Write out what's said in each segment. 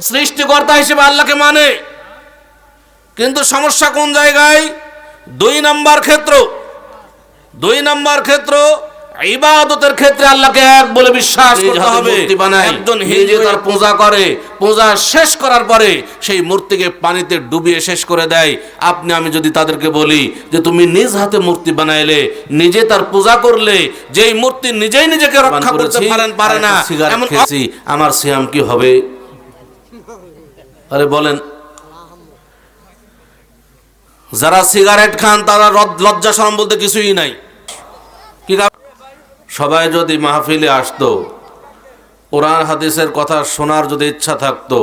সৃষ্টিকর্তা হিসেবে আল্লাহকে মানে। কিন্তু সমস্যা কোন জায়গায়? দুই নাম্বার ক্ষেত্র। দুই নাম্বার ক্ষেত্র ইবাদতের ক্ষেত্রে আল্লাহকে এক বলে বিশ্বাস করতে হবে। একজন হিন্দু তার পূজা করে। পূজা শেষ করার পরে সেই মূর্তিকে পানিতে ডুবিয়ে শেষ করে দেয়। আপনি আমি যদি তাদেরকে বলি যে তুমি নিজ হাতে মূর্তি বানাইলে নিজে তার পূজা করলে যেই মূর্তি নিজেই নিজেকে রক্ষা করতে পারেন পারে না আমার সিয়াম কি হবে? আরে বলেন, যারা সিগারেট খান, তারা লজ্জা শরম বলতে কিছুই নাই। কি সবাই যদি মাহফিলে আসতো, কোরআন হাদিসের কথা শোনার যদি ইচ্ছা থাকতো,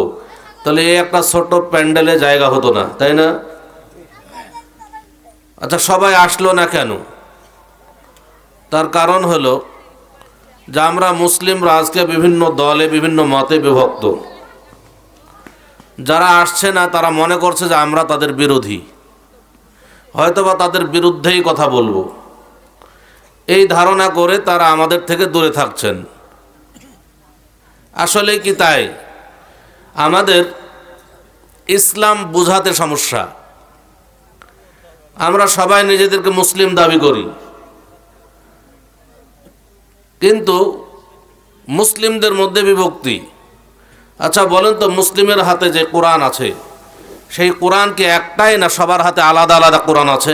তাহলে এই একটা ছোট প্যান্ডেলে জায়গা হতো না, তাই না? আচ্ছা সবাই আসলো না কেন? তার কারণ হলো যে আমরা মুসলিমরা আজকে বিভিন্ন দলে, বিভিন্ন মতে বিভক্ত। যারা আসছে না, তারা মনে করছে যে আমরা তাদের বিরোধী। হয়তোবা তাদের বিরুদ্ধেই কথা বলব। এই ধারণা করে তারা আমাদের থেকে দূরে থাকছেন। আসলে কি তাই? আমাদের ইসলাম বুঝাতে সমস্যা। আমরা সবাই নিজেদেরকে মুসলিম দাবি করি। কিন্তু মুসলিমদের মধ্যে বিভক্তি। আচ্ছা বলেন তো মুসলিমের হাতে যে কোরআন আছে, সেই কোরআন কি একটাই না সবার হাতে আলাদা আলাদা কোরআন আছে?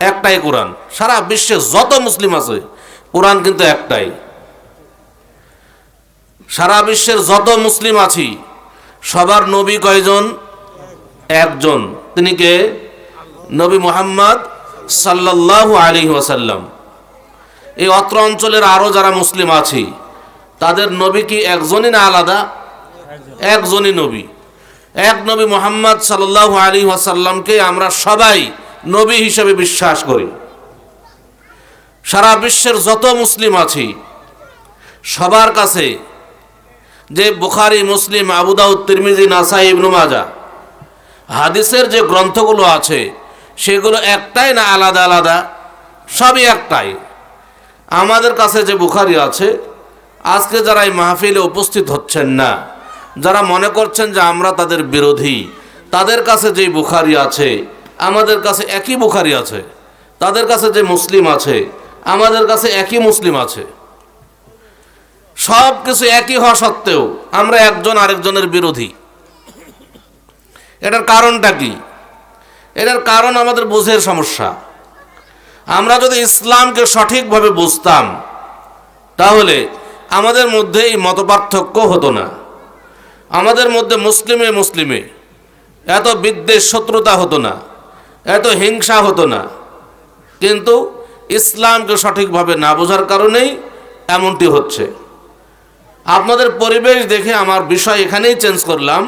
একটাই কোরআন। সারা বিশ্বে যত মুসলিম আছে, কোরআন কিন্তু একটাই। সারা বিশ্বের যত মুসলিম আছি, সবার নবী কয়জন? একজন। তিনি কে? নবী মোহাম্মদ সাল্লাল্লাহু আলী ওয়াসাল্লাম। এই অত্র অঞ্চলের আরও যারা মুসলিম আছি তাদের নবী কি একজনই না আলাদা? একজনই নবী। এক নবী মোহাম্মদ সাল্লাল্লাহু আলী ওয়াসাল্লামকে আমরা সবাই নবী হিসেবে বিশ্বাস করি। সারা বিশ্বের যত মুসলিম আছি, সবার কাছে যে বুখারি, মুসলিম আবুদাউদ তিরমিজি, নাসাই, ইবনু মাজা হাদিসের যে গ্রন্থগুলো আছে, সেগুলো একটাই না আলাদা আলাদা? সবই একটাই। আমাদের কাছে যে বুখারি আছে আজকে যারা এই মাহফিলে উপস্থিত হচ্ছেন না, যারা মনে করছেন যে আমরা তাদের বিরোধী, তাদের কাছে যেই বুখারি আছে, আমাদের কাছে একই বুখারি আছে, তাদের কাছে যে মুসলিম আছে, আমাদের কাছে একই মুসলিম আছে। সব কিছু একই হওয়া সত্ত্বেও আমরা একজন আরেকজনের বিরোধী। এটার কারণটা কি? এটার কারণ আমাদের বোঝের সমস্যা। আমরা যদি ইসলামকে সঠিকভাবে বুঝতাম, তাহলে আমাদের মধ্যে এই মতপার্থক্য হতো না। আমাদের মধ্যে মুসলিমে মুসলিমে এত বিদ্বেষ, শত্রুতা হতো না, এত হিংসা হতো না। কিন্তু ইসলামকে সঠিকভাবে না বোঝার কারণেই এমনটি হচ্ছে। আপনাদের পরিবেশ দেখে আমার বিষয় এখানেই চেঞ্জ করলাম।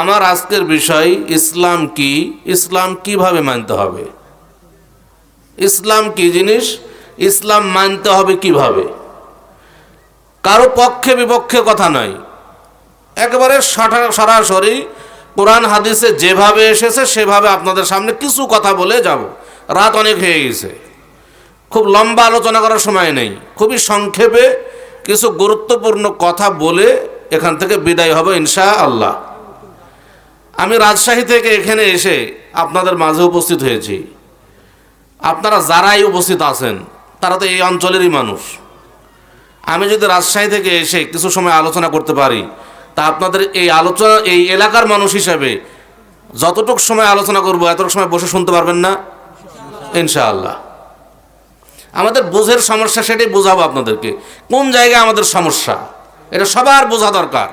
আমার আজকের বিষয়, ইসলাম কি? ইসলাম কীভাবে মানতে হবে? ইসলাম কি জিনিস? ইসলাম মানতে হবে কীভাবে? কারও পক্ষে বিপক্ষে কথা নয় একেবারে সরাসরি কোরআন হাদিসে যেভাবে এসেছে, সেভাবে আপনাদের সামনে কিছু কথা বলে যাব। রাত অনেক হয়ে গেছে। খুব লম্বা আলোচনা করার সময় নেই। খুবই সংক্ষেপে কিছু গুরুত্বপূর্ণ কথা বলে এখান থেকে বিদায় হবে ইনশা আল্লাহ আমি রাজশাহী থেকে এখানে এসে আপনাদের মাঝে উপস্থিত হয়েছি। আপনারা যারাই উপস্থিত আছেন, তারা তো এই অঞ্চলেরই মানুষ। আমি যদি রাজশাহী থেকে এসে কিছু সময় আলোচনা করতে পারি, তা আপনাদের এই আলোচনা, এই এলাকার মানুষ হিসাবে যতটুক সময় আলোচনা করব, এতটুকু সময় বসে শুনতে পারবেন না? ইনশাআল্লাহ। আমাদের বোঝের সমস্যা সেটাই বোঝাবো আপনাদেরকে। কোন জায়গায় আমাদের সমস্যা? এটা সবার বোঝা দরকার।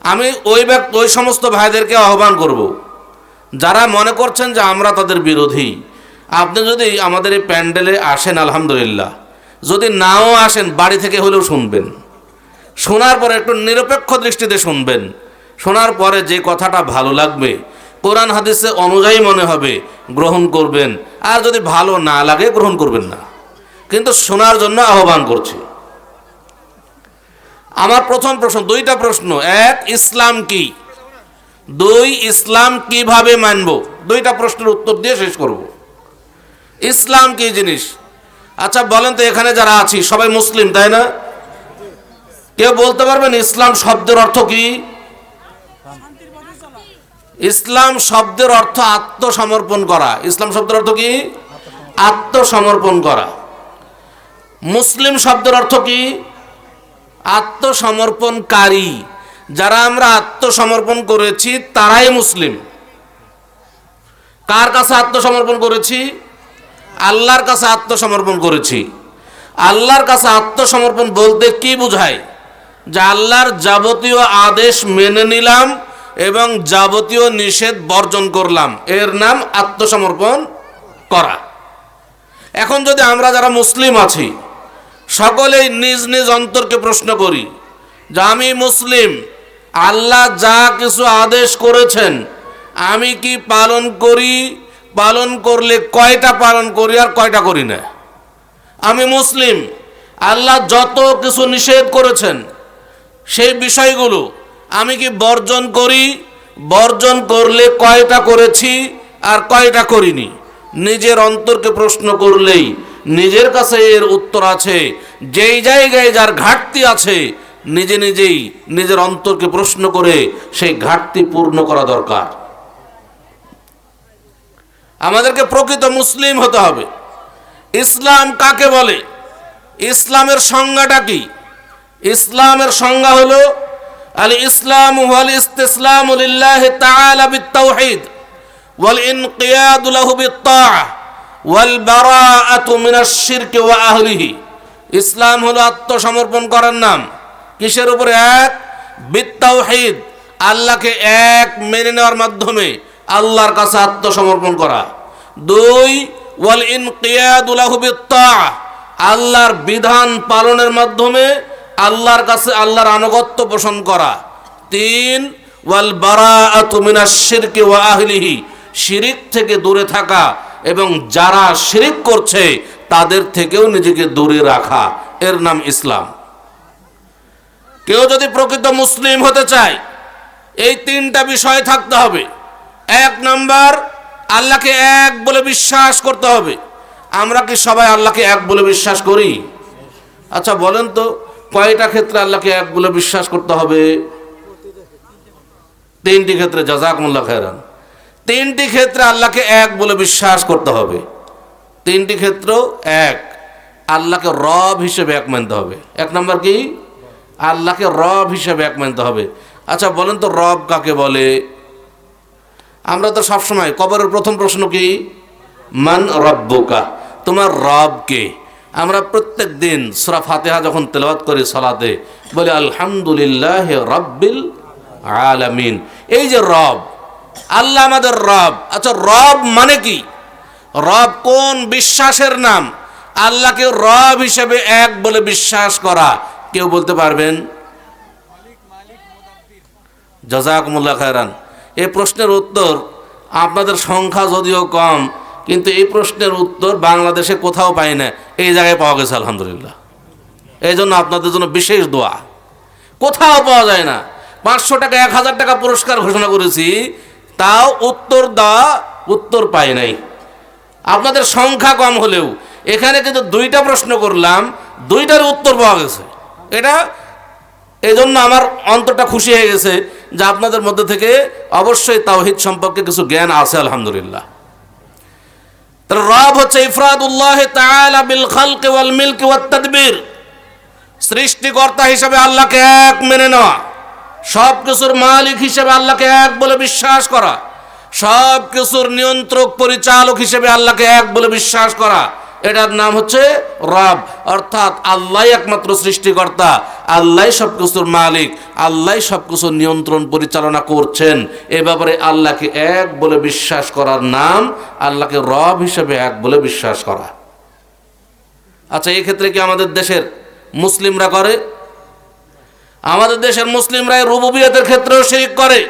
আমি ওই ব্যক্তি ওই সমস্ত ভাইদেরকে আহ্বান করব। যারা মনে করছেন যে আমরা তাদের বিরোধী। আপনি যদি আমাদের এই প্যান্ডেলে আসেন, আলহামদুলিল্লাহ। যদি নাও আসেন, বাড়ি থেকে হলেও শুনবেন। শোনার পরে একটু নিরপেক্ষ দৃষ্টিতে শুনবেন। শোনার পরে যে কথাটা ভালো লাগবে, কোরআন হাদিসে অনুযায়ী মনে হবে, গ্রহণ করবেন। আর যদি ভালো না লাগে, গ্রহণ করবেন না। কিন্তু শোনার জন্য আহ্বান করছি। আমার প্রথম প্রশ্ন, দুইটা প্রশ্ন। এক, ইসলাম কি? দুই, ইসলাম কীভাবে মানব? দুইটা প্রশ্নের উত্তর দিয়ে শেষ করব। ইসলাম কি জিনিস? আচ্ছা বলেন তো এখানে যারা আছি, সবাই মুসলিম, তাই না? কেউ বলতে পারবেন ইসলাম শব্দের অর্থ কি? ইসলাম শব্দের অর্থ আত্মসমর্পণ করা। ইসলাম শব্দের অর্থ কি? আত্মসমর্পণ করা। মুসলিম শব্দের অর্থ কি? আত্মসমর্পণকারী। যারা আমরা আত্মসমর্পণ করেছি, তারাই মুসলিম। কার কাছে আত্মসমর্পণ করেছি? আল্লাহর কাছে আত্মসমর্পণ করেছি। আল্লাহর কাছে আত্মসমর্পণ বলতে কি বোঝায়? যে আল্লাহর যাবতীয় আদেশ মেনে নিলাম এবং যাবতীয় নিষেধ বর্জন করলাম। এর নাম আত্মসমর্পণ করা। এখন যদি আমরা যারা মুসলিম আছি, সকলেই নিজ নিজ অন্তরকে প্রশ্ন করি, যে আমি মুসলিম, আল্লাহ যা কিছু আদেশ করেছেন, আমি কি পালন করি? পালন করলে কয়টা পালন করি আর কয়টা করি না? আমি মুসলিম, আল্লাহ যত কিছু নিষেধ করেছেন, সেই বিষয়গুলো আমি কি বর্জন করি? বর্জন করলে কয়টা করেছি আর কয়টা করিনি? নিজের অন্তরকে প্রশ্ন করলেই নিজের কাছে এর উত্তর আছে। যেই জায়গায় যার ঘাটতি আছে, নিজে নিজেই নিজের অন্তরকে প্রশ্ন করে সেই ঘাটতি পূর্ণ করা দরকার। আমাদেরকে প্রকৃত মুসলিম হতে হবে। ইসলাম কাকে বলে? ইসলামের সংজ্ঞাটা কি? ইসলামের সংজ্ঞা হলো আল ইসলাম ওয়াল ইস্তিসলাম লিল্লাহি তাআলা বিত্তাওহীদ ওয়াল ইনকিয়াদ লাহু বিত্তাআহ ওয়াল বারাআতু মিনাশ শিরক ওয়া আহলিহি। ইসলাম হলো আত্মসমর্পণ করার নাম। কিসের উপরে এক? বিত্তাওহীদ। আল্লাহকে এক মেনে নেওয়ার মাধ্যমে। আল্লাহর কাছে আত্মসমর্পণ করা। দুই, ওয়াল ইনকিয়াদু লাহু বিত্তাআহ আল্লাহর বিধান পালনের মাধ্যমে আল্লাহর কাছে আল্লাহর আনুগত্য পোষণ করা। তিন, ওয়াল বারাআতু মিনাশ শিরকি ওয়া আহলিহি। শিরিক থেকে দূরে থাকা এবং যারা শিরিক করছে, তাদের থেকেও নিজেকে দূরে রাখা। এর নাম ইসলাম। কেউ যদি প্রকৃত মুসলিম হতে চায়, এই তিনটা বিষয় থাকতে হবে। এক নাম্বার, আল্লাহকে এক বলে বিশ্বাস করতে হবে। আমরা কি সবাই আল্লাহকে এক বলে বিশ্বাস করি? আচ্ছা বলেন তো, কয়টা ক্ষেত্রে আল্লাহকে এক বলে বিশ্বাস করতে হবে? তিনটি ক্ষেত্রে, জাজাকুমুল্লাহ খেরান তিনটি ক্ষেত্রে আল্লাহকে এক বলে বিশ্বাস করতে হবে। তিনটি ক্ষেত্র এক। আল্লাহকে রব হিসেবে এক মানতে হবে। এক নম্বর কি? আল্লাহকে রব হিসেবে এক মানতে হবে। আচ্ছা বলেন তো, রব কাকে বলে? আমরা তো সবসময় কবরের প্রথম প্রশ্ন কি? মান রব্বুকা? তোমার রব কে? আমরা প্রত্যেক দিন সুরা ফাতেহা যখন তেলাওয়াত করি সালাতে, বলি আলহামদুলিল্লাহ রব্বিল আলামিন। এই যে রব, আল্লাহ আমাদের রব। আচ্ছা রব মানে কি? রব কোন বিশ্বাসের নাম? আল্লাহকে রব হিসেবে এক বলে বিশ্বাস করা। কেউ বলতে পারবেন? জাজাকুমুল্লাহ খায়রান। এই প্রশ্নের উত্তর আপনাদের সংখ্যা যদিও কম, কিন্তু এই প্রশ্নের উত্তর বাংলাদেশে কোথাও পাই না। এই জায়গায় পাওয়া গেছে, আলহামদুলিল্লাহ। এই জন্য আপনাদের জন্য বিশেষ দোয়া। কোথাও পাওয়া যায় না। পাঁচশো টাকা, এক হাজার টাকা পুরস্কার ঘোষণা করেছি, তাও উত্তর দেওয়া উত্তর পাই নাই। আপনাদের সংখ্যা কম হলেও, এখানে কিন্তু দুইটা প্রশ্ন করলাম, দুইটার উত্তর পাওয়া গেছে। এটা এই জন্য আমার অন্তরটা খুশি হয়ে গেছে যে আপনাদের মধ্যে থেকে অবশ্যই তাওহিদ সম্পর্কে কিছু জ্ঞান আছে, আলহামদুলিল্লাহ। রব হচ্ছে ইফরাদুল্লাহ তাআলা বিল খালক ওয়াল মিলক ওয়াত তাদবির। সৃষ্টিকর্তা হিসেবে আল্লাহকে এক মেনে নেওয়া সব কিছুর মালিক হিসেবে আল্লাহকে এক বলে বিশ্বাস করা সব কিছুর নিয়ন্ত্রক পরিচালক হিসেবে আল্লাহকে এক বলে বিশ্বাস করা, এটার নাম হচ্ছে রব। অর্থাৎ আল্লাহ একমাত্র সৃষ্টিকর্তা। আল্লাহ সব কিছুর মালিক, আল্লাহ সব কিছুর নিয়ন্ত্রণ পরিচালনা করছেন। এ ব্যাপারে আল্লাহকে এক বলে বিশ্বাস করার নাম আল্লাহকে রব হিসেবে এক বলে বিশ্বাস করা। আচ্ছা এই ক্ষেত্রে কি আমাদের দেশের মুসলিমরা করে? আমাদের দেশের মুসলিমরা রুবুবিয়তের ক্ষেত্রেও শিরিক করে।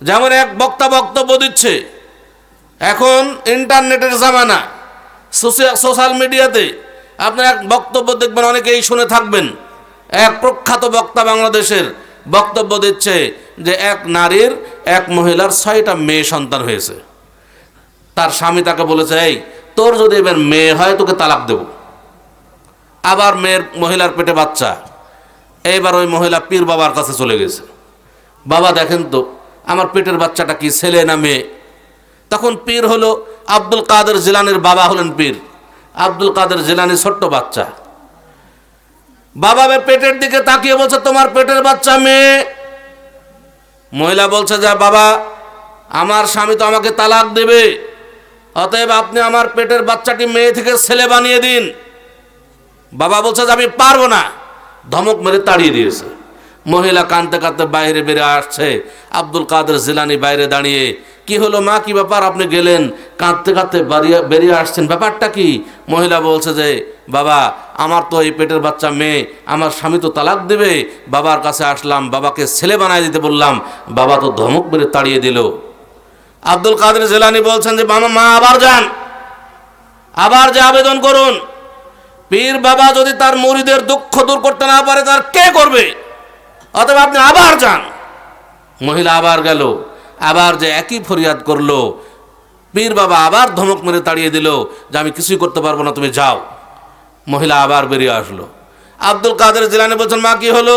যেমন এক বক্তা বক্তব্য দিচ্ছে, এখন ইন্টারনেটের জামানা সোশ্যাল মিডিয়াতে আপনার এক বক্তব্য দেখবেন, অনেকেই শুনে থাকবেন। এক প্রখ্যাত বক্তা বাংলাদেশের বক্তব্য দিচ্ছে যে, এক নারীর এক মহিলার ছয়টা মেয়ে সন্তান হয়েছে। তার স্বামী তাকে বলেছে, এই, তোর যদি এবার মেয়ে হয়, তোকে তালাক দেব। আবার মেয়ের মহিলার পেটে বাচ্চা। এইবার ওই মহিলা পীর বাবার কাছে চলে গেছে। বাবা, দেখেন তো, আমার পেটের বাচ্চাটা কি ছেলে না মেয়ে? তখন পীর হলো আব্দুল কাদের জিলানের বাবা হলেন পীর। আব্দুল কাদের জিলানি ছোট্ট বাচ্চা। বাবা পেটের দিকে তাকিয়ে বলছে, তোমার পেটের বাচ্চা মেয়ে? মহিলা বলছে যে, বাবা, আমার স্বামী তো আমাকে তালাক দেবে। অতএব আপনি আমার পেটের বাচ্চাটি মেয়ে থেকে ছেলে বানিয়ে দিন। বাবা বলছে যে, আমি পারব না। ধমক মেরে তাড়িয়ে দিয়েছে। মহিলা কাঁদতে কাঁদতে বাইরে বেরিয়ে আসছে। আব্দুল কাদের জিলানি বাইরে দাঁড়িয়ে কি হলো মা, কি ব্যাপার? আপনি গেলেন, কাঁদতে কাঁদতে বেরিয়ে আসছেন। ব্যাপারটা কি? মহিলা বলছে যে, বাবা, আমার তো এই পেটের বাচ্চা মেয়ে, আমার স্বামী তো তালাক দেবে। বাবার কাছে আসলাম, বাবাকে ছেলে বানায় দিতে বললাম। বাবা তো ধমক মেরে তাড়িয়ে দিল। আব্দুল কাদের জেলানি বলছেন যে মামা মা, আবার যান। আবার যে আবেদন করুন। পীর বাবা যদি তার মুরিদের দুঃখ দূর করতে না পারে, তার কে করবে? অতএব আপনি আবার যান। মহিলা আবার গেল। আবার যে একই ফরিয়াদ করল, পীর বাবা আবার ধমক মেরে তাড়িয়ে দিল যে আমি কিছুই করতে পারব না, তুমি যাও। মহিলা আবার বেরিয়ে আসলো। আব্দুল কাদের জিলানি বলছেন, মা, কি হলো?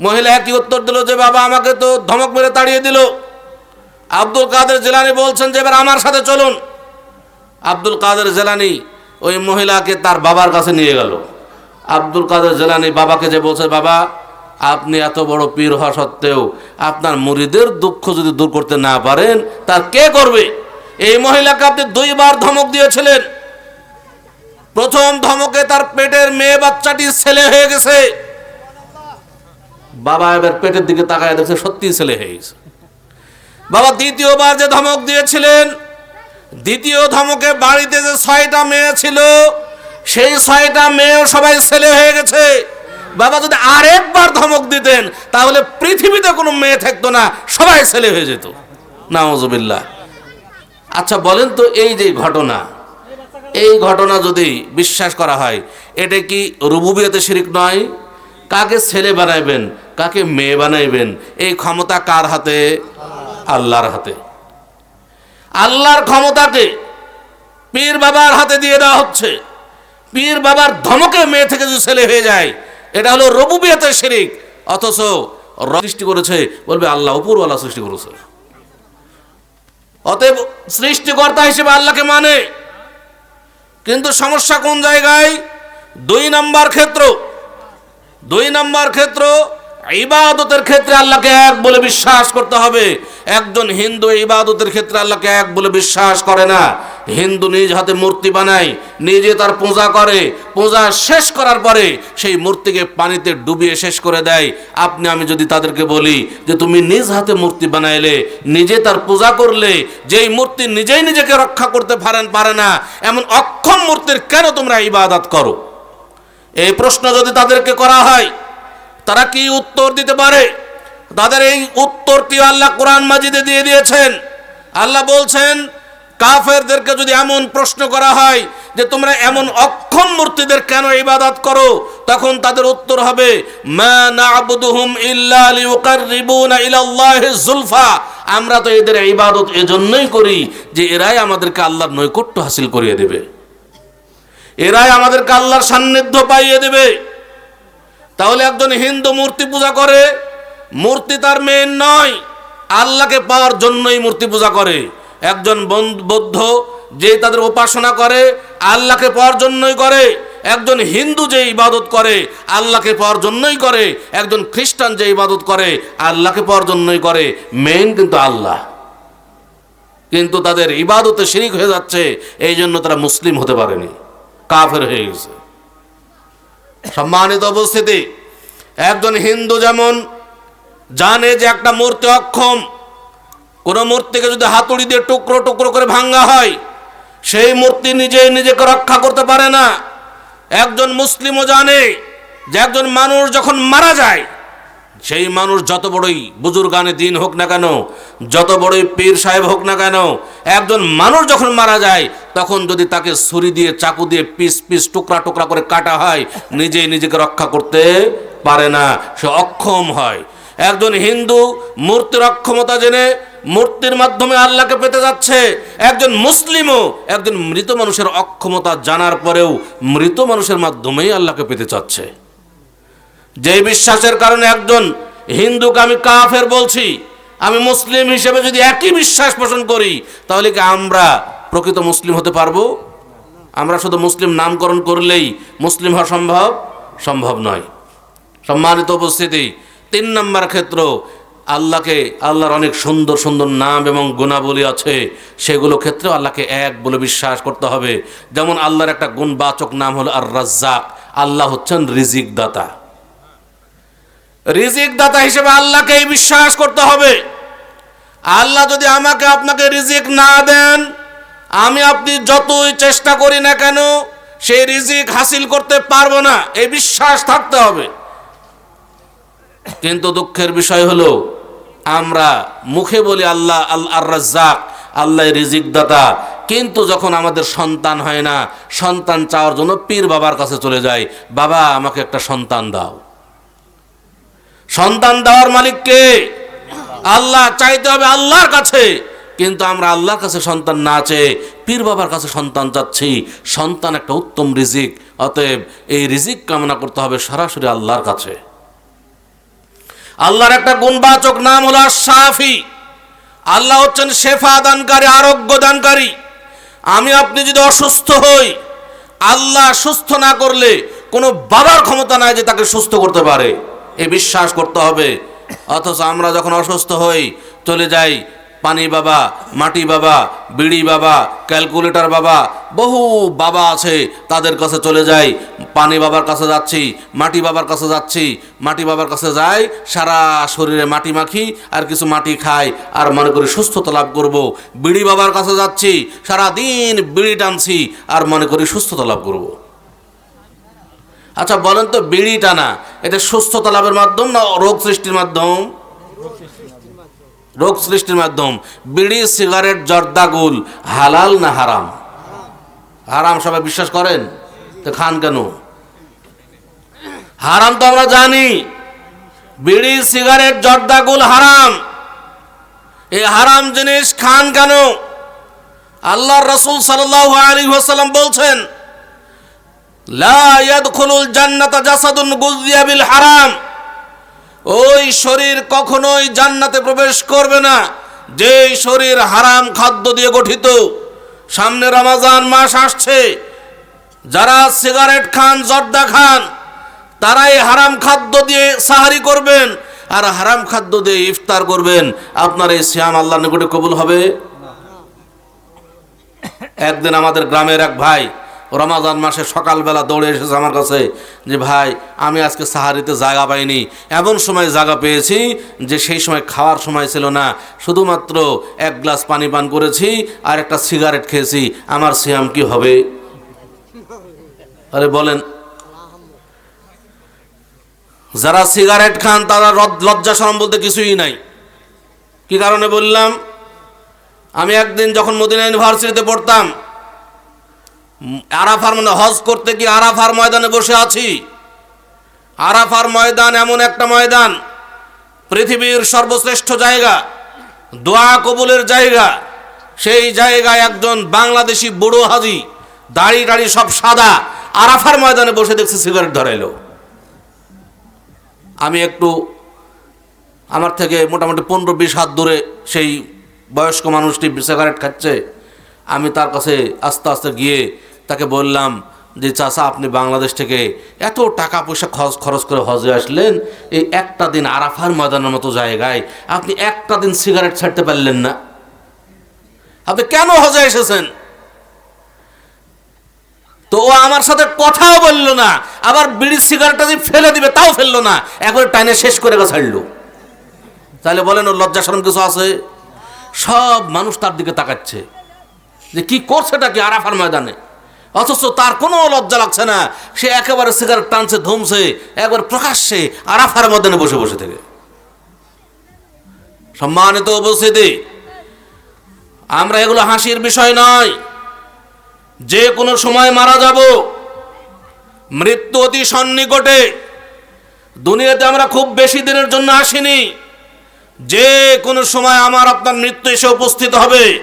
মহিলা একই উত্তর দিল যে, বাবা, আমাকে তো ধমক মেরে তাড়িয়ে দিল। আব্দুল কাদের জেলানি বলছেন যে, এবার আমার সাথে চলুন। আব্দুল কাদের জেলানি ওই মহিলাকে তার বাবার কাছে নিয়ে গেল। আব্দুল কাদের জেলানি বাবাকে যে বলছে, বাবা আপনি এত বড় পীর হওয়া সত্ত্বেও আপনার মুড়িদের দুঃখ যদি দূর করতে না পারেন, তার কে করবে? এই মহিলাকে আপনি দুইবার ধমক দিয়েছিলেন। প্রথম ধমকে তার পেটের মেয়ে বাচ্চাটি ছেলে হয়ে গেছে। বাবা এবার পেটের দিকে তাকায় দেখছে সত্যি ছেলে হয়ে গেছে। বাবা দ্বিতীয়বার যে ধমক দিয়েছিলেন, দ্বিতীয় ধমকে বাড়িতে যে ছয়টা মেয়ে ছিল, সেই ছয়টা মেয়েও সবাই ছেলে হয়ে গেছে। বাবা যদি আরেকবার ধমক দিতেন, তাহলে পৃথিবীতে কোনো মেয়ে থাকতো না, সবাই ছেলে হয়ে যেত। নামজবিল্লা আচ্ছা বলেন তো এই যে ঘটনা, এই ঘটনা যদি বিশ্বাস করা হয়, এটা কি রুবুবিয়তে শিরিক নয়? কাকে ছেলে বানাইবেন, কাকে মেয়ে বানাইবেন, এই ক্ষমতা কার হাতে? আল্লাহর হাতে। আল্লাহর ক্ষমতাকে পীর বাবার হাতে দিয়ে দেওয়া হচ্ছে। পীর বাবার ধমকে মেয়ে থেকে যদি ছেলে হয়ে যায় এটা হলো রবুবিয়াতের শিরিক। অথচ সৃষ্টি করেছে, বলবে আল্লাহ, উপরওয়ালা সৃষ্টি করেছে। অতএব সৃষ্টিকর্তা হিসেবে আল্লাহকে মানে। কিন্তু সমস্যা কোন জায়গায়? দুই নাম্বার ক্ষেত্র। দুই নাম্বার ক্ষেত্র ইবাদতের ক্ষেত্রে আল্লাহকে এক বলে বিশ্বাস করতে হবে। একজন হিন্দু ইবাদতের ক্ষেত্রে আল্লাহকে এক বলে বিশ্বাস করে না। হিন্দু নিজ হাতে মূর্তি বানায়, নিজে তার পূজা করে, পূজা শেষ করার পরে সেই মূর্তিকে পানিতে ডুবিয়ে শেষ করে দেয়। আপনি, আমি যদি তাদেরকে বলি যে তুমি নিজ হাতে মূর্তি বানাইলে, নিজে তার পূজা করলে, যেই মূর্তি নিজেই নিজেকে রক্ষা করতে পারেন, পারে না, এমন অক্ষম মূর্তির কেন তোমরা ইবাদত করো? এই প্রশ্ন যদি তাদেরকে করা হয় তারা কি উত্তর দিতে পারে? তাদের এই উত্তরটি আল্লাহ কোরআন মাজিদে দিয়ে দিয়েছেন? আল্লাহ বলছেন, কাফেরদেরকে যদি এমন প্রশ্ন করা হয় যে তোমরা এমন অক্ষম মূর্তিদের কেন ইবাদত করো, তখন তাদের উত্তর হবে আমরা তো এদের ইবাদত এজন্যই করি যে এরাই আমাদেরকে আল্লাহর নৈকট্য হাসিল করিয়ে দেবে। এরাই আমাদেরকে আল্লাহর সান্নিধ্য পাইয়ে দেবে। তাহলে একজন হিন্দু মূর্তি পূজা করে, মূর্তি তার মেন নয়, আল্লাহকে পাওয়ার জন্যই মূর্তি পূজা করে। একজন বৌদ্ধ যে তাদের উপাসনা করে, আল্লাহকে পাওয়ার জন্যই করে। একজন হিন্দু যে ইবাদত করে, আল্লাহকে পাওয়ার জন্যই করে। একজন খ্রিস্টান যে ইবাদত করে, আল্লাহকে পাওয়ার জন্যই করে। মেন কিন্তু আল্লাহ। কিন্তু তাদের ইবাদতে শিরিক হয়ে যাচ্ছে এই জন্য তারা মুসলিম হতে পারেনি, কাফের হয়ে গেছে। সম্মানিত অবস্থিতি একজন হিন্দু যেমন জানে যে একটা মূর্তি অক্ষম, কোনো মূর্তিকে যদি হাতুড়ি দিয়ে টুকরো টুকরো করে ভাঙ্গা হয়, সেই মূর্তি নিজেই নিজেকে রক্ষা করতে পারে না। একজন মুসলিমও জানে যে একজন মানুষ যখন মারা যায় সেই মানুষ যত বড়ই বুজুর্গানে দিন হোক না কেন, যত বড়ই পীর সাহেব হোক না কেন, একজন মানুষ যখন মারা যায়, তখন যদি তাকে ছুরি দিয়ে, চাকু দিয়ে পিস পিস, টুকরা টুকরা করে কাটা হয়, নিজেই নিজেকে রক্ষা করতে পারে না, সে অক্ষম হয়। একজন হিন্দু মূর্তির অক্ষমতা জেনে মূর্তির মাধ্যমে আল্লাহকে পেতে যাচ্ছে, একজন মুসলিমও একজন মৃত মানুষের অক্ষমতা জানার পরেও মৃত মানুষের মাধ্যমেই আল্লাহকে পেতে চাচ্ছে। যে বিশ্বাসের কারণে একজন হিন্দুকে আমি কাফের বলছি, আমি মুসলিম হিসেবে যদি একই বিশ্বাস পোষণ করি, তাহলে কি আমরা প্রকৃত মুসলিম হতে পারব? আমরা শুধু মুসলিম নামকরণ করলেই মুসলিম হওয়া সম্ভব? সম্ভব নয়। সম্মানিত উপস্থিতি, তিন নম্বর ক্ষেত্র, আল্লাহকে, আল্লাহর অনেক সুন্দর সুন্দর নাম এবং গুণাবলী আছে। সেগুলো ক্ষেত্রেও আল্লাহকে এক বলে বিশ্বাস করতে হবে। যেমন আল্লাহর একটা গুণবাচক নাম হলো আর রাজ্জাক আল্লাহ হচ্ছেন রিজিক দাতা রিজিক দাতা হিসেবে আল্লাহকে এই বিশ্বাস করতে হবে। আল্লাহ যদি আমাকে আপনাকে রিজিক না দেন, আমি আপনি যতই চেষ্টা করি না কেন, সেই রিজিক হাসিল করতে পারব না। এই বিশ্বাস থাকতে হবে। কিন্তু দুঃখের বিষয় হলো, আমরা মুখে বলি আল্লাহ আর আল্লাহ রিজিক দাতা কিন্তু যখন আমাদের সন্তান হয় না, সন্তান চাওয়ার জন্য পীর বাবার কাছে চলে যায়, বাবা, আমাকে একটা সন্তান দাও। সন্তান দেওয়ার মালিককে আল্লাহ চাইতে হবে আল্লাহর কাছে। কিন্তু আমরা আল্লাহর কাছে সন্তান না চেয়ে পীর বাবার কাছে সন্তান চাচ্ছি। সন্তান একটা উত্তম রিজিক। অতএব এই রিজিক কামনা করতে হবে সরাসরি আল্লাহর কাছে। আল্লাহর একটা গুণবাচক নাম হলো সাফি আল্লাহ হচ্ছেন শেফা দানকারী, আরোগ্য দানকারী। আমি আপনি যদি অসুস্থ হই, আল্লাহ সুস্থ না করলে কোনো বাবার ক্ষমতা নাই যে তাকে সুস্থ করতে পারে। এ বিশ্বাস করতে হবে। অথচ আমরা যখন অসুস্থ হই, চলে যাই, পানি বাবা, মাটি বাবা, বিড়ি বাবা, ক্যালকুলেটর বাবা, বহু বাবা আছে তাদের কাছে চলে যাই। পানি বাবার কাছে যাচ্ছি, মাটি বাবার কাছে যাচ্ছি, মাটি বাবার কাছে যাই, সারা শরীরে মাটি মাখি, আর কিছু মাটি খাই, আর মনে করি সুস্থতা লাভ করব। বিড়ি বাবার কাছে যাচ্ছি সারা দিন বিড়ি টানছি, আর মনে করি সুস্থতা লাভ করব। আচ্ছা বলেন তো বিড়ি টানা, এটা সুস্থতা লাভের মাধ্যম না রোগ সৃষ্টির মাধ্যম? রোগ সৃষ্টির মাধ্যম। বিড়ি, সিগারেট জর্দাগুল হালাল না হারাম? হারাম সবাই বিশ্বাস করেন? তো খান কেন? হারাম তো আমরা জানি। বিড়ি, সিগারেট জর্দাগুল হারাম। এই হারাম জিনিস খান কেন? আল্লাহ রসুল সাল্লাহ আলী ওয়াসাল্লাম বলছেন হারাম। ওই শরীর কখনোই জান্নাতে প্রবেশ করবে না। যে শরীর হারাম খাদ্য দিয়ে গঠিত, সামনে রমাজান মাস আসছে। যারা সিগারেট খান, জর্দা খান, তারাই হারাম খাদ্য দিয়ে সাহারি করবেন। আর হারাম খাদ্য দিয়ে ইফতার করবেন। আপনার এই শ্যাম আল্লাহ নিকটে কবুল হবে? একদিন আমাদের গ্রামের এক ভাই রমাজান মাসে সকালবেলা দৌড়ে এসেছে আমার কাছে যে, ভাই, আমি আজকে সাহারিতে জায়গা পাইনি। এমন সময় জায়গা পেয়েছি যে, সেই সময় খাওয়ার সময় ছিল না। শুধুমাত্র এক গ্লাস পানি পান করেছি আর একটা সিগারেট খেয়েছি। আমার সিয়াম কি হবে? আরে বলেন, যারা সিগারেট খান, তারা লজ্জা শরম বলতে কিছুই নাই। কি কারণে বললাম? আমি একদিন যখন মদিনা ইউনিভার্সিটিতে পড়তাম আরাফার মানে হজ করতে গিয়ে আরাফার ময়দানে বসে আছি। আরাফার ময়দান এমন একটা ময়দান, পৃথিবীর সর্বশ্রেষ্ঠ জায়গা, দোয়া কবুলের জায়গা। সেই জায়গায় একজন বাংলাদেশি বুড়ো হাজি দাড়ি টাড়ি সব সাদা, আরাফার ময়দানে বসে দেখছি সিগারেট ধরাইলো। আমি একটু আমার থেকে মোটামুটি পনেরো বিশ হাত দূরে সেই বয়স্ক মানুষটি সিগারেট খাচ্ছে, আমি তার কাছে আস্তে আস্তে গিয়ে তাকে বললাম যে, চাচা, আপনি বাংলাদেশ থেকে এত টাকা পয়সা খরচ খরচ করে হজে আসলেন, এই একটা দিন আরাফার ময়দানের মতো জায়গায় আপনি একটা দিন সিগারেট ছাড়তে পারলেন না। আপনি কেন হজে এসেছেন? তো ও আমার সাথে কথাও বলল না, আবার বিড়ির সিগারেটটা যে ফেলে দিবে তাও ফেলল না, একবার টাইনে শেষ করে ছাড়লো। তাহলে বলেন ও লজ্জা শরম কিছু আছে? সব মানুষ তার দিকে তাকাচ্ছে যে, কি করছেটা কি আরাফার ময়দানে? অথচ তার কোনো লজ্জা লাগছে না। সে একেবারে সিগারেট টানছে, ধুমছে, একবার প্রকাশ্যে আরাফার ময়দানে বসে বসে থেকে। সম্মানিত উপস্থিতি, আমরা এগুলো হাসির বিষয় নয়। যে কোনো সময় মারা যাব। মৃত্যু অতি সন্নিকটে। দুনিয়াতে আমরা খুব বেশি দিনের জন্য আসিনি। যে কোনো সময় আমার আপনার মৃত্যু এসে উপস্থিত হবে।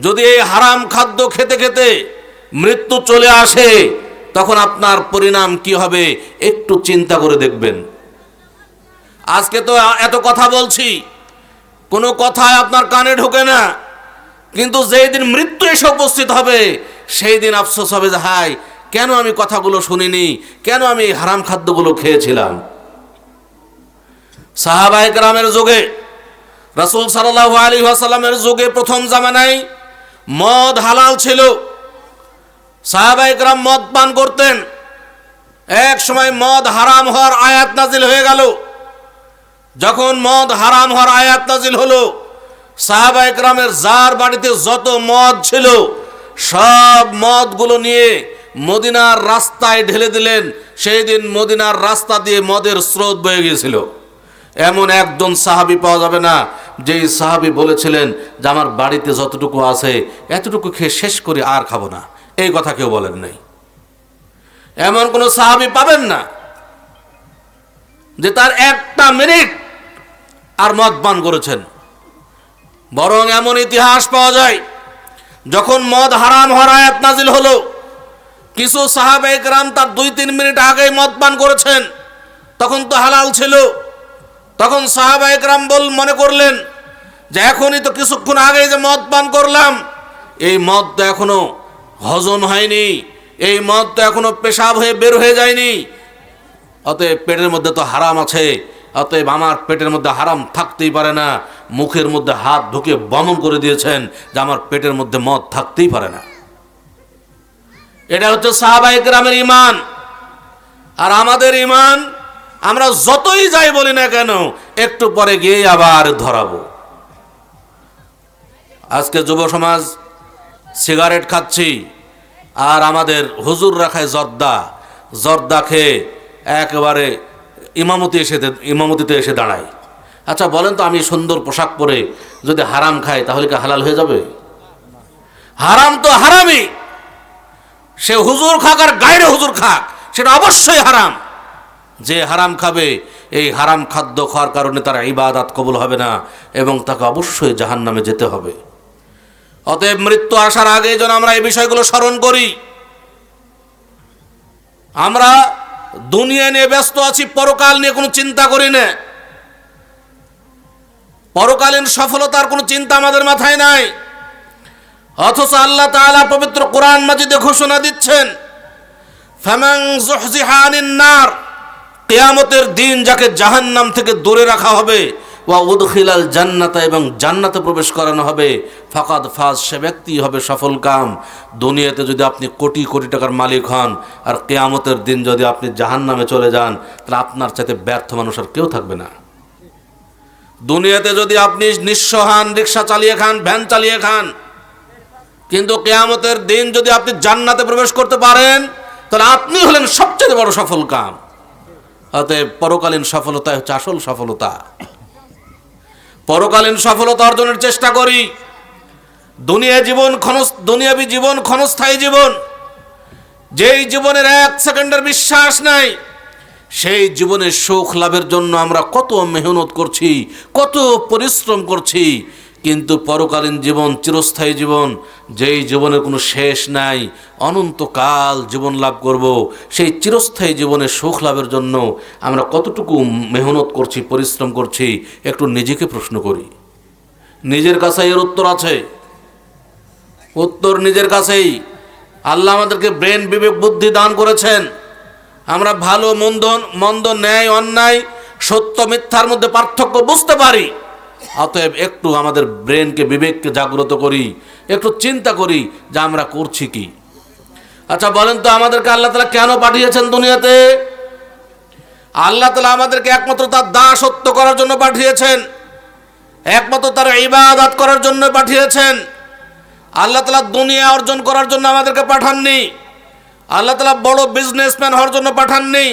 যদি এই হারাম খাদ্য খেতে খেতে মৃত্যু চলে আসে, তখন আপনার পরিণাম কি হবে একটু চিন্তা করে দেখবেন। আজকে তো এত কথা বলছি, কোনো কথায় আপনার কানে ঢোকে না, কিন্তু যেই দিন মৃত্যু এসে উপস্থিত হবে, সেই দিন আফসোস হবে যে, হাই, কেন আমি কথাগুলো শুনিনি, কেন আমি হারাম খাদ্যগুলো খেয়েছিলাম। সাহাবাই গ্রামের যুগে, রাসুল সাল্লাহ আলী আসাল্লামের যুগে প্রথম জামানায় মদ হালাল ছিল। সাহাবাই গ্রাম মদ পান করতেন। এক সময় মদ হারাম হওয়ার আয়াত নাজিল হয়ে গেল। যখন মদ হারাম হওয়ার আয়াত নাজিল হলো সাহাবা একরামের যার বাড়িতে যত মদ ছিল, সব মদগুলো নিয়ে মদিনার রাস্তায় ঢেলে দিলেন। সেই দিন মদিনার রাস্তা দিয়ে মদের স্রোত বয়ে গিয়েছিল। এমন একজন সাহাবি পাওয়া যাবে না, যেই সাহাবি বলেছিলেন যে, আমার বাড়িতে যতটুকু আছে, এতটুকু খেয়ে শেষ করে আর খাব না। এই কথা কেউ বলেন নাই। এমন কোনো সাহাবি পাবেন না যে তার একটা মিনিট আর মদ পান করেছেন। বরং এমন ইতিহাস পাওয়া যায়, যখন মদ হারাম হওয়ার আয়াত নাজিল হলো, কিছু সাহাবে একরাম তার দুই তিন মিনিট আগেই মদ পান করেছেন, তখন তো হালাল ছিল। তখন সাহাবা একরাম বল মনে করলেন যে এখনই তো কিছুক্ষণ আগেই যে মদ পান করলাম, এই মদ তো এখনও হজম হয়নি। এই মদ তো এখনও পেশাব হয়ে বের হয়ে যায়নি। অতএব পেটের মধ্যে তো হারাম আছে। অতএব আমার পেটের মধ্যে হারাম থাকতেই পারে না। মুখের মধ্যে হাত ঢুকে বমন করে দিয়েছেন যে আমার পেটের মধ্যে মদ থাকতেই পারে না। এটা হচ্ছে সাহাবাই গ্রামের ইমান আর আমাদের ইমান আমরা যতই যাই বলি না কেন, একটু পরে গিয়ে আবার ধরাবো। আজকে যুব সমাজ সিগারেট খাচ্ছি। আর আমাদের হুজুর রাখায় জর্দা। জর্দা খেয়ে একেবারে ইমামতি এসে ইমামতিতে এসে দাঁড়ায়। আচ্ছা বলেন তো আমি সুন্দর পোশাক পরে যদি হারাম খাই, তাহলে কি হালাল হয়ে যাবে? হারাম তো হারামই। সে হুজুর খাক আর গাইরে হুজুর খাক, সেটা অবশ্যই হারাম। যে হারাম খাবে, এই হারাম খাদ্য খাওয়ার কারণে তার ইবাদাত কবুল হবে না, এবং তাকে অবশ্যই জাহান নামে যেতে হবে। অতএব মৃত্যু আসার আগে যেন আমরা এই বিষয়গুলো স্মরণ করি। আমরা দুনিয়া নিয়ে ব্যস্ত আছি, পরকাল নিয়ে কোনো চিন্তা করি না। পরকালীন সফলতার কোনো চিন্তা আমাদের মাথায় নাই। অথচ আল্লাহ তাআলা পবিত্র কোরআন মাজিদে ঘোষণা দিচ্ছেন আনিন নার কিয়ামতের দিন যাকে জাহান্নাম থেকে দূরে রাখা হবে ওয়া উদখিলাল জান্নাতা এবং জান্নাতে প্রবেশ করানো হবে। ফাকাদ ফাজ, সে ব্যক্তি হবে সফল কাম। দুনিয়াতে যদি আপনি কোটি কোটি টাকার মালিক হন, আর কেয়ামতের দিন যদি আপনি জাহান্নামে চলে যান, তাহলে আপনার চাইতে ব্যর্থ মানুষ আর কেউ থাকবে না। দুনিয়াতে যদি আপনি নিঃস্ব হন, রিক্সা চালিয়ে খান, ভ্যান চালিয়ে খান, কিন্তু কেয়ামতের দিন যদি আপনি জান্নাতে প্রবেশ করতে পারেন, তাহলে আপনি হলেন সবচেয়ে বড় সফল কাম। অতএব পরকালীন সফলতা হচ্ছে আসল সফলতা। পরকালীন সফলতা অর্জনের চেষ্টা করি। দুনিয়া জীবন ক্ষণ দুনিয়াবী জীবন ক্ষণস্থায়ী জীবন। যেই জীবনের এক সেকেন্ডের বিশ্বাস নাই, সেই জীবনের সুখ লাভের জন্য আমরা কত মেহনত করছি, কত পরিশ্রম করছি কিন্তু পরকালীন জীবন, চিরস্থায়ী জীবন, যেই জীবনের কোনো শেষ নাই, অনন্তকাল জীবন লাভ করব, সেই চিরস্থায়ী জীবনের সুখ লাভের জন্য আমরা কতটুকু মেহনত করছি, পরিশ্রম করছি, একটু নিজেকে প্রশ্ন করি। নিজের কাছে এর উত্তর আছে। উত্তর নিজের কাছেই। আল্লাহ আমাদেরকে ব্রেন বিবেক বুদ্ধি দান করেছেন। আমরা ভালো, মন্দ মন্দ, ন্যায়, অন্যায়, সত্য, মিথ্যার মধ্যে পার্থক্য বুঝতে পারি। অতএব একটু আমাদের ব্রেনকে বিবেককে জাগ্রত করি, একটু চিন্তা করি যে আমরা করছি কি। আচ্ছা বলেন তো আমাদেরকে আল্লাহ তালা কেন পাঠিয়েছেন দুনিয়াতে? আল্লাহ তালা আমাদেরকে একমাত্র তার দাসত্ব করার জন্য পাঠিয়েছেন, একমাত্র তার ইবাদত করার জন্য পাঠিয়েছেন। আল্লাহ তালা দুনিয়া অর্জন করার জন্য আমাদেরকে পাঠাননি, আল্লাহ তালা বড় বিজনেসম্যান হওয়ার জন্য পাঠাননি।